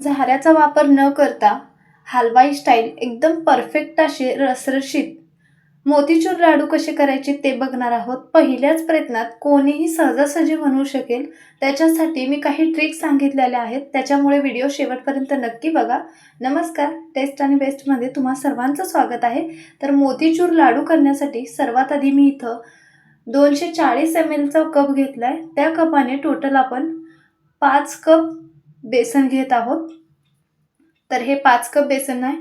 झाऱ्याचा वापर न करता हलवाई स्टाईल एकदम परफेक्ट असे रसरशीत. मोतीचूर लाडू कसे करायचे ते बघणार आहोत. पहिल्याच प्रयत्नात कोणीही सहजासहजी म्हणू शकेल. त्याच्यासाठी मी काही ट्रिक्स सांगितलेल्या आहेत. त्याच्यामुळे व्हिडिओ शेवटपर्यंत नक्की बघा. नमस्कार. टेस्ट आणि बेस्टमध्ये तुम्हा सर्वांचं स्वागत आहे. तर मोतीचूर लाडू करण्यासाठी सर्वात आधी मी इथं दोनशे चाळीस एम एलचा कप घेतला आहे त्या कपाने टोटल आपण पाच कप बेसन घेत आहोत. तर हे पाच कप बेसन आहे.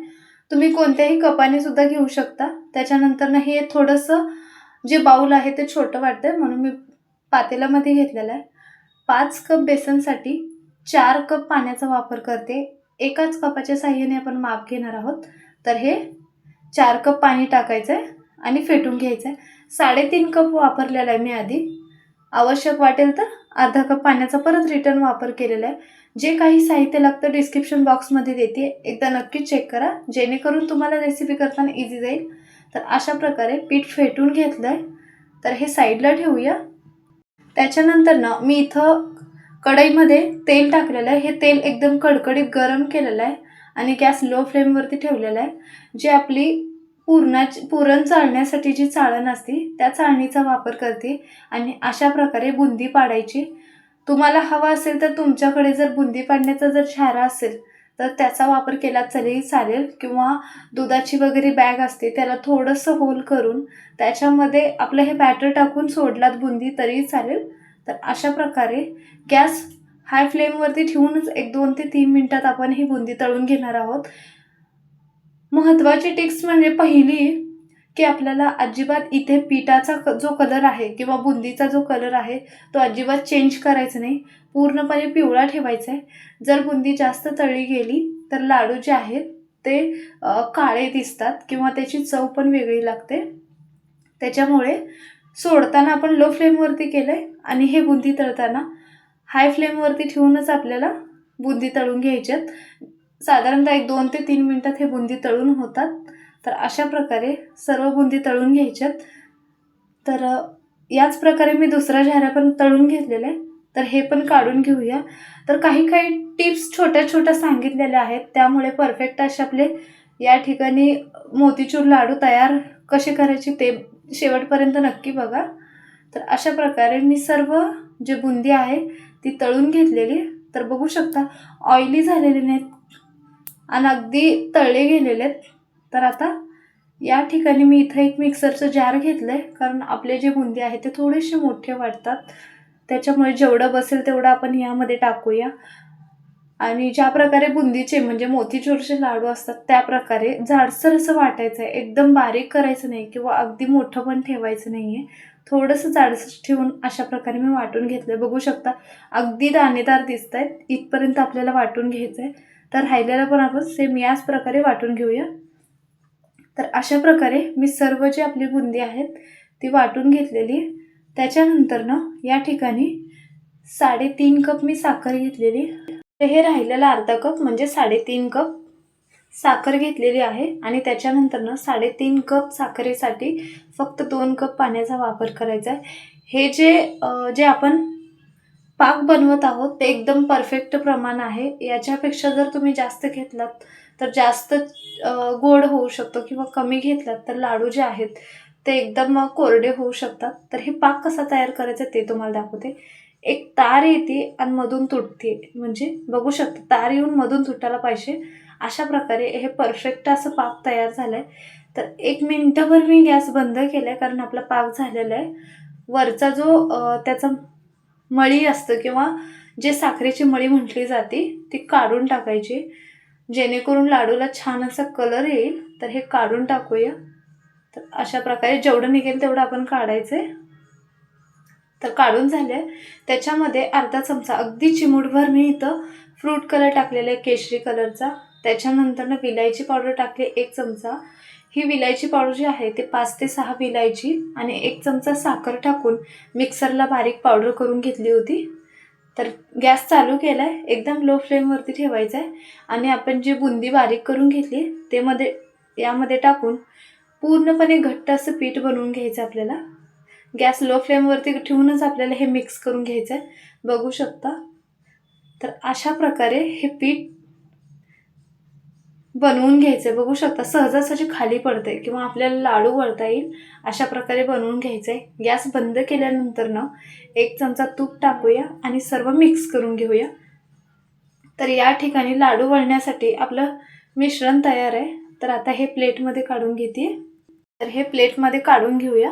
तुम्ही कोणत्याही कपाने सुद्धा घेऊ शकता. त्याच्यानंतर ना हे थोडंसं जे बाऊल आहे ते छोटं वाटतं आहे म्हणून मी पातेल्यामध्ये घेतलेलं आहे. पाच कप बेसनसाठी चार कप पाण्याचा वापर करते. एकाच कपाच्या साह्याने आपण माप घेणार आहोत. तर हे चार कप पाणी टाकायचं आहे आणि फेटून घ्यायचं आहे साडेतीन कप वापरलेला आहे मी आधी. आवश्यक वाटेल तर अर्धा कप पाण्याचा परत रिटर्न वापर केलेला आहे. जे काही साहित्य लागतं डिस्क्रिप्शन बॉक्समध्ये देते. एकदा नक्की चेक करा. जेणेकरून तुम्हाला रेसिपी करताना इझी जाईल. तर अशा प्रकारे पीठ फेटून घेतलं आहे तर हे साईडला ठेवूया. त्याच्यानंतर ना मी इथं कढईमध्ये तेल टाकलेलं आहे. हे तेल एकदम कडकडीत गरम केलेलं आहे. आणि गॅस लो फ्लेमवरती ठेवलेला आहे. जे आपली पुरणाची पुरण चाळण्यासाठी जी चाळण असते त्या चाळणीचा वापर करते आणि अशा प्रकारे बुंदी पाडायची. तुम्हाला हवा असेल तर तुमच्याकडे जर बुंदी पाडण्याचा जर छारा असेल तर त्याचा वापर केला तरीही चालेल. किंवा दुधाची वगैरे बॅग असते त्याला थोडंसं होल करून त्याच्यामध्ये आपलं हे बॅटर टाकून सोडलात बुंदी तरीही चालेल. तर अशा प्रकारे गॅस हाय फ्लेमवरती ठेवूनच एक दोन ते तीन मिनटात आपण ही बुंदी तळून घेणार आहोत. महत्त्वाची टिप्स म्हणजे पहिली की आपल्याला अजिबात इथे पिठाचा क जो कलर आहे किंवा बुंदीचा जो कलर आहे तो अजिबात चेंज करायचा नाही. पूर्णपणे पिवळा ठेवायचा आहे जर बुंदी जास्त तळली गेली तर लाडू जे आहेत ते काळे दिसतात किंवा त्याची चव पण वेगळी लागते. त्याच्यामुळे सोडताना आपण लो फ्लेमवरती केलं आहे आणि हे बुंदी तळताना हाय फ्लेमवरती ठेवूनच आपल्याला बुंदी तळून घ्यायच्यात. साधारणतः एक दोन ते तीन मिनटात हे बुंदी तळून होतात. तर अशा प्रकारे सर्व बुंदी तळून घ्यायच्यात. तर याच प्रकारे मी दुसरा झाऱ्या पण तळून घेतलेला आहे. तर हे पण काढून घेऊया. तर काही काही टिप्स छोट्या छोट्या सांगितलेल्या आहेत. त्यामुळे परफेक्ट असे आपले या ठिकाणी मोतीचूर लाडू तयार कसे करायचे ते शेवटपर्यंत नक्की बघा. तर अशा प्रकारे मी सर्व जे बुंदी आहे ती तळून घेतलेली तर बघू शकता ऑइली झालेली नाहीत. आणि अगदी तळले गेलेले आहेत. तर आता या ठिकाणी मी इथं एक मिक्सरचं जार घेतलं आहे कारण आपले जे बुंदी आहे ते थोडेसे मोठे वाटतात त्याच्यामुळे जेवढं बसेल तेवढं आपण यामध्ये टाकूया. आणि ज्या प्रकारे बुंदीचे म्हणजे मोतीचूरचे लाडू असतात त्या प्रकारे जाडसर असं वाटायचं आहे एकदम बारीक करायचं नाही किंवा अगदी मोठं पण ठेवायचं नाही आहे थोडंसं जाडसर ठेवून अशा प्रकारे मी वाटून घेतलं बघू शकता अगदी दाणेदार दिसत आहेत इथपर्यंत आपल्याला वाटून घ्यायचं आहे तर राहिलेलं पण आपण सेम याच प्रकारे वाटून घेऊया. तर अशा प्रकारे मी सर्व जी आपली बुंदी आहेत ती वाटून घेतलेली त्याच्यानंतरनं त्याच्यानंतर ना या ठिकाणी साडेतीन कप मी साखर घेतलेली तर हे राहिलेलं अर्धा कप म्हणजे साडेतीन कप साखर घेतलेली आहे आणि त्याच्यानंतर ना साडेतीन कप साखरेसाठी फक्त दोन कप पाण्याचा वापर करायचा आहे. हे जे जे आपण पाक बनवत आहोत ते एकदम परफेक्ट प्रमाण आहे. याच्यापेक्षा जर तुम्ही जास्त घेतलात तर जास्त गोड होऊ शकतो किंवा कमी घेतलात तर लाडू जे आहेत ते एकदम कोरडे होऊ शकतात. तर हे पाक कसा तयार करायचा ते तुम्हाला दाखवते. एक तार येते आणि मधून तुटते. म्हणजे बघू शकता तार येऊन मधून तुटायला पाहिजे. अशा प्रकारे हे परफेक्ट असं पाक तयार झालं आहे तर एक मिनटंभर मी गॅस बंद केला आहे कारण आपला पाक झालेला आहे. वरचा जो त्याचा मळी असतं किंवा जे साखरेची मळी म्हटली जाते ती काढून टाकायची. जेणेकरून लाडूला छान असा कलर येईल. तर हे काढून टाकूया. तर अशा प्रकारे जेवढं निघेल तेवढं आपण काढायचं आहे तर काढून झाले त्याच्यामध्ये अर्धा चमचा अगदी चिमूटभर मी इथं फ्रूट कलर टाकलेला आहे केशरी कलरचा त्याच्यानंतरनं विलायची पावडर टाकली एक चमचा. ही विलायची पावडर जी आहे ते पाच ते सहा विलायची आणि एक चमचा साखर टाकून मिक्सरला बारीक पावडर करून घेतली होती. तर गॅस चालू केला आहे एकदम लो फ्लेमवरती ठेवायचा आहे आणि आपण जी बुंदी बारीक करून घेतली ते मध्ये यामध्ये टाकून पूर्णपणे घट्ट असं पीठ बनवून घ्यायचं आपल्याला. गॅस लो फ्लेमवरती ठेवूनच आपल्याला हे मिक्स करून घ्यायचं आहे बघू शकता. तर अशा प्रकारे हे पीठ बनवून घ्यायचे. बघू शकता सहजासहजी खाली पडते किंवा आपल्याला लाडू वळता येईल अशा प्रकारे बनवून घ्यायचं आहे गॅस बंद केल्यानंतर ना एक चमचा तूप टाकूया आणि सर्व मिक्स करून घेऊया. तर या ठिकाणी लाडू वळण्यासाठी आपलं मिश्रण तयार आहे. तर आता हे प्लेटमध्ये काढून घेते. तर हे प्लेटमध्ये काढून घेऊया.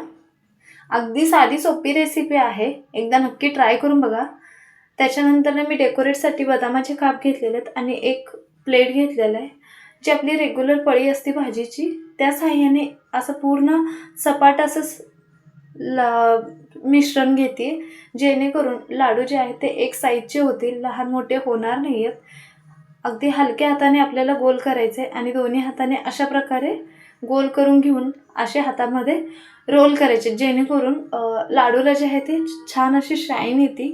अगदी साधी सोपी रेसिपी आहे. एकदा नक्की ट्राय करून बघा. त्याच्यानंतर ना मी डेकोरेटसाठी बदामाचे काप घेतलेले आहेत आणि एक प्लेट घेतलेला आहे. जी आपली रेग्युलर पळी असते भाजीची त्या साह्याने असं पूर्ण सपाट असं ला मिश्रण घेते जेणेकरून लाडू जे आहेत ते एक साईजचे होतील लहान मोठे होणार नाही आहेत अगदी हलक्या हाताने आपल्याला गोल करायचे आणि दोन्ही हाताने अशा प्रकारे गोल करून घेऊन असे हातामध्ये रोल करायचे जेणेकरून लाडूला जे आहे ते छान अशी शाईन येते.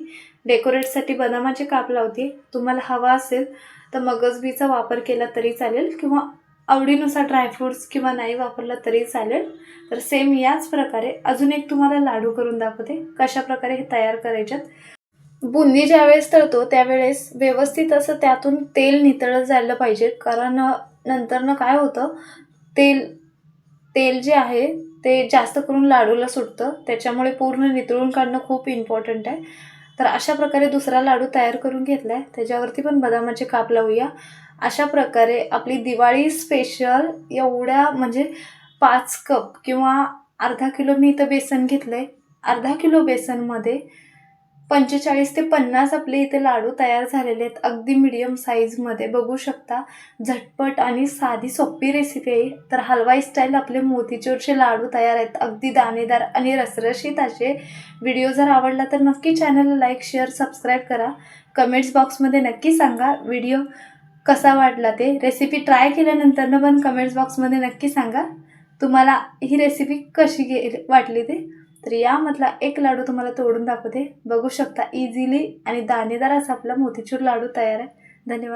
डेकोरेटसाठी बदामाची काप लावते तुम्हाला हवा असेल तर मगजबीचा वापर केला तरी चालेल किंवा आवडीनुसार ड्रायफ्रूट्स किंवा नाही वापरला तरी चालेल. तर सेम याच प्रकारे अजून एक तुम्हाला लाडू करून दाखवते. कशा प्रकारे हे तयार करायच्यात? बुंदी ज्यावेळेस तळतो त्यावेळेस व्यवस्थित असं त्यातून तेल नितळत जायला पाहिजे. कारण नंतरनं काय होतं? तेल तेल जे आहे ते जास्त करून लाडूला सुटतं. त्याच्यामुळे पूर्ण नितळून काढणं खूप इम्पॉर्टंट आहे. तर अशा प्रकारे दुसरा लाडू तयार करून घेतला आहे त्याच्यावरती पण बदामाचे काप लावूया. अशा प्रकारे आपली दिवाळी स्पेशल एवढ्या म्हणजे पाच कप किंवा अर्धा किलो मी इथं बेसन घेतलं आहे अर्धा किलो बेसनमध्ये पंचेचाळीस ते पन्नास आपले इथे लाडू तयार झालेले आहेत. अगदी मिडियम साईजमध्ये बघू शकता झटपट आणि साधी सोपी रेसिपी आहे. तर हलवाई स्टाईल आपले मोतीचूरचे लाडू तयार आहेत. अगदी दाणेदार आणि रसरशीत असे. व्हिडिओ जर आवडला तर नक्की चॅनलला लाईक शेअर सबस्क्राईब करा. कमेंट्स बॉक्समध्ये नक्की सांगा व्हिडिओ कसा वाटला ते. रेसिपी ट्राय केल्यानंतरनं पण कमेंट्स बॉक्समध्ये नक्की सांगा. तुम्हाला ही रेसिपी कशी गे वाटली ते. तर यामधला एक लाडू तुम्हाला तोडून दाखवते. बघू शकता इझिली आणि दाणेदार असा आपला मोतीचूर लाडू तयार आहे. धन्यवाद.